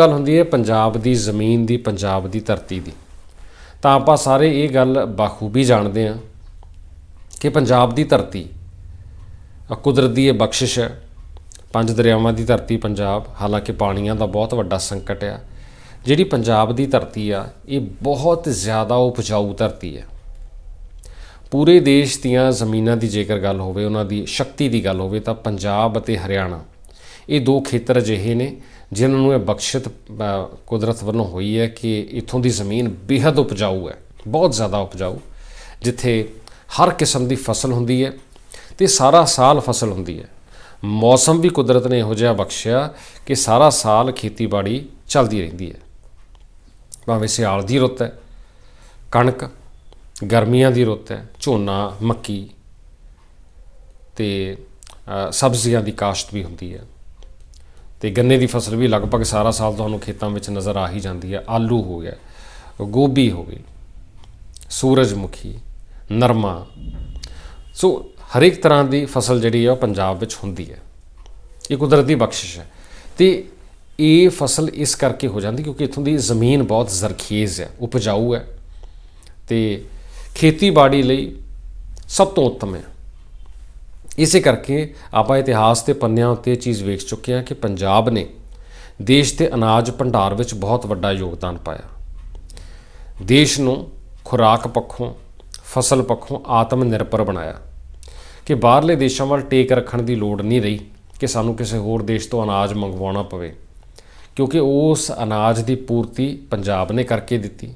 ਗੱਲ ਹੁੰਦੀ ਹੈ ਪੰਜਾਬ ਦੀ ਜ਼ਮੀਨ ਦੀ, ਪੰਜਾਬ ਦੀ ਧਰਤੀ ਦੀ। ਤਾਂ ਆਪਾਂ ਸਾਰੇ ਇਹ ਗੱਲ ਬਾਖੂਬੀ ਜਾਣਦੇ ਹਾਂ ਕਿ ਪੰਜਾਬ ਦੀ ਧਰਤੀ ਅ, ਕੁਦਰਤ ਦੀ ਇਹ ਬਖਸ਼ਿਸ਼ ਹੈ। ਪੰਜ ਦਰਿਆਵਾਂ ਦੀ ਧਰਤੀ ਪੰਜਾਬ, ਹਾਲਾਂਕਿ ਪਾਣੀਆਂ ਦਾ ਬਹੁਤ ਵੱਡਾ ਸੰਕਟ ਆ। ਜਿਹੜੀ ਪੰਜਾਬ ਦੀ ਧਰਤੀ ਆ, ਇਹ ਬਹੁਤ ਜ਼ਿਆਦਾ ਉਪਜਾਊ ਧਰਤੀ ਹੈ। ਪੂਰੇ ਦੇਸ਼ ਦੀਆਂ ਜ਼ਮੀਨਾਂ ਦੀ ਜੇਕਰ ਗੱਲ ਹੋਵੇ, ਉਹਨਾਂ ਦੀ ਸ਼ਕਤੀ ਦੀ ਗੱਲ ਹੋਵੇ, ਤਾਂ ਪੰਜਾਬ ਅਤੇ ਹਰਿਆਣਾ ਇਹ ਦੋ ਖੇਤਰ ਅਜਿਹੇ ਨੇ ਜਿਨ੍ਹਾਂ ਨੂੰ ਇਹ ਬਖਸ਼ਿਤ ਕੁਦਰਤ ਵੱਲੋਂ ਹੋਈ ਹੈ ਕਿ ਇਥੋਂ ਦੀ ਜ਼ਮੀਨ ਬੇहद ਉਪਜਾਊ ਹੈ, ਬਹੁਤ ਜ਼ਿਆਦਾ ਉਪਜਾਊ, ਜਿੱਥੇ ਹਰ ਕਿਸਮ ਦੀ ਫਸਲ ਹੁੰਦੀ ਹੈ ਤੇ ਸਾਰਾ ਸਾਲ ਫਸਲ ਹੁੰਦੀ ਹੈ। ਮੌਸਮ ਵੀ ਕੁਦਰਤ ਨੇ ਇਹੋ ਜਿਹਾ ਬਖਸ਼ਿਆ ਕਿ ਸਾਰਾ ਸਾਲ ਖੇਤੀਬਾੜੀ ਚੱਲਦੀ ਰਹਿੰਦੀ ਹੈ। ਭਾਵੇਂ ਸਿਆਲ ਦੀ ਰੁੱਤ ਹੈ, ਕਣਕ, ਗਰਮੀਆਂ ਦੀ ਰੁੱਤ ਹੈ, ਝੋਨਾ, ਮੱਕੀ ਤੇ ਸਬਜ਼ੀਆਂ ਦੀ ਕਾਸ਼ਤ ਵੀ ਹੁੰਦੀ ਹੈ। ਤੇ ਗੰਨੇ ਦੀ ਫਸਲ ਵੀ ਲਗਭਗ ਸਾਰਾ ਸਾਲ ਤੁਹਾਨੂੰ ਖੇਤਾਂ ਵਿੱਚ ਨਜ਼ਰ ਆ ਹੀ ਜਾਂਦੀ ਹੈ। ਆਲੂ ਹੋ ਗਿਆ ਗੋਭੀ ਹੋ ਗਈ, ਸੂਰਜਮੁਖੀ, ਨਰਮਾ। ਸੋ ਹਰੇਕ ਤਰ੍ਹਾਂ ਦੀ ਫਸਲ ਜਿਹੜੀ ਹੈ ਉਹ ਪੰਜਾਬ ਵਿੱਚ ਹੁੰਦੀ ਹੈ। ਇਹ ਕੁਦਰਤੀ ਬਖਸ਼ਿਸ਼ ਹੈ। ਤੇ ਇਹ ਫਸਲ ਇਸ ਕਰਕੇ ਹੋ ਜਾਂਦੀ ਕਿਉਂਕਿ ਇਥੋਂ ਦੀ ਜ਼ਮੀਨ ਬਹੁਤ ਜ਼ਰਖੀਜ਼ ਹੈ, ਉਪਜਾਊ ਹੈ। ਤੇ ਖੇਤੀਬਾੜੀ ਲਈ ਸਭ ਤੋਂ ਉੱਤਮ ਹੈ। ਇਸੇ ਕਰਕੇ ਆਪਾਂ ਇਤਿਹਾਸ ਦੇ ਪੰਨਿਆਂ ਉੱਤੇ ਇਹ ਚੀਜ਼ ਵੇਖ ਚੁੱਕੇ ਹਾਂ ਕਿ ਪੰਜਾਬ ਨੇ ਦੇਸ਼ ਦੇ ਅਨਾਜ ਭੰਡਾਰ ਵਿੱਚ ਬਹੁਤ ਵੱਡਾ ਯੋਗਦਾਨ ਪਾਇਆ। ਦੇਸ਼ ਨੂੰ ਖੁਰਾਕ ਪੱਖੋਂ, ਫਸਲ ਪੱਖੋਂ ਆਤਮ ਨਿਰਭਰ ਬਣਾਇਆ ਕਿ ਬਾਹਰਲੇ ਦੇਸ਼ਾਂ ਵੱਲ ਟੇਕ ਰੱਖਣ ਦੀ ਲੋੜ ਨਹੀਂ ਰਹੀ ਕਿ ਸਾਨੂੰ ਕਿਸੇ ਹੋਰ ਦੇਸ਼ ਤੋਂ ਅਨਾਜ ਮੰਗਵਾਉਣਾ ਪਵੇ, ਕਿਉਂਕਿ ਉਸ ਅਨਾਜ ਦੀ ਪੂਰਤੀ ਪੰਜਾਬ ਨੇ ਕਰਕੇ ਦਿੱਤੀ।